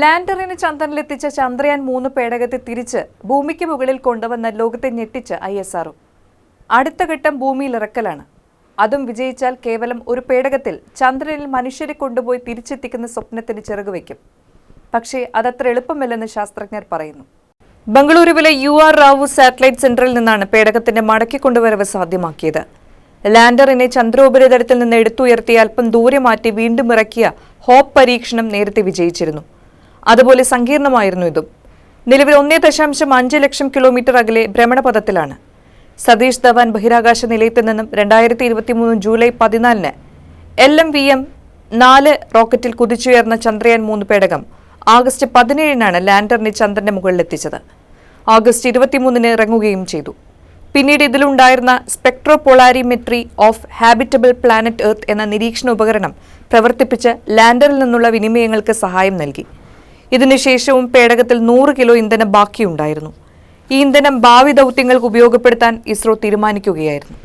ലാൻഡറിന് ചന്ദ്രനിലെത്തിച്ച ചന്ദ്രയാൻ മൂന്ന് പേടകത്തെ തിരിച്ച് ഭൂമിക്ക് മുകളിൽ കൊണ്ടുവന്ന ലോകത്തെ ഞെട്ടിച്ച് ഐ എസ് ആർഒ അടുത്ത ഘട്ടം ഭൂമിയിൽ ഇറക്കലാണ്. അതും വിജയിച്ചാൽ കേവലം ഒരു പേടകത്തിൽ ചന്ദ്രനിൽ മനുഷ്യരെ കൊണ്ടുപോയി തിരിച്ചെത്തിക്കുന്ന സ്വപ്നത്തിന് ചെറുകുവയ്ക്കും. പക്ഷേ അതത്ര എളുപ്പമല്ലെന്ന് ശാസ്ത്രജ്ഞർ പറയുന്നു. ബംഗളൂരുവിലെ യു ആർ റാവു സാറ്റലൈറ്റ് സെന്ററിൽ നിന്നാണ് പേടകത്തിന്റെ മടക്കി കൊണ്ടുവരവ് സാധ്യമാക്കിയത്. ലാൻഡറിനെ ചന്ദ്രോപരിതലത്തിൽ നിന്ന് എടുത്തുയർത്തി അല്പം ദൂരെ മാറ്റി വീണ്ടും ഇറക്കിയ ഹോപ്പ് പരീക്ഷണം നേരത്തെ വിജയിച്ചിരുന്നു. അതുപോലെ സങ്കീർണമായിരുന്നു ഇതും. നിലവിൽ ഒന്നേ ദശാംശം അഞ്ച് ലക്ഷം കിലോമീറ്റർ അകലെ ഭ്രമണപഥത്തിലാണ്. സതീഷ് ധവാൻ ബഹിരാകാശ നിലയത്തിൽ നിന്നും രണ്ടായിരത്തി ഇരുപത്തിമൂന്ന് ജൂലൈ പതിനാലിന് എൽ എം വി എം നാല് റോക്കറ്റിൽ കുതിച്ചുയർന്ന ചന്ദ്രയാൻ മൂന്ന് പേടകം ആഗസ്റ്റ് പതിനേഴിനാണ് ലാൻഡറിനെ ചന്ദ്രന്റെ മുകളിലെത്തിച്ചത്. ആഗസ്റ്റ് ഇരുപത്തിമൂന്നിന് ഇറങ്ങുകയും ചെയ്തു. പിന്നീട് ഇതിലുണ്ടായിരുന്ന spectropolarimetry of habitable planet Earth എന്ന നിരീക്ഷണ ഉപകരണം പ്രവർത്തിപ്പിച്ച് ലാൻഡറിൽ നിന്നുള്ള വിനിമയങ്ങൾക്ക് സഹായം നൽകി. ഇതിനുശേഷവും പേടകത്തിൽ നൂറ് കിലോ ഇന്ധനം ബാക്കിയുണ്ടായിരുന്നു. ഈ ഇന്ധനം ഭാവി ദൗത്യങ്ങൾക്ക് ഉപയോഗപ്പെടുത്താൻ ഇസ്രോ തീരുമാനിക്കുകയായിരുന്നു.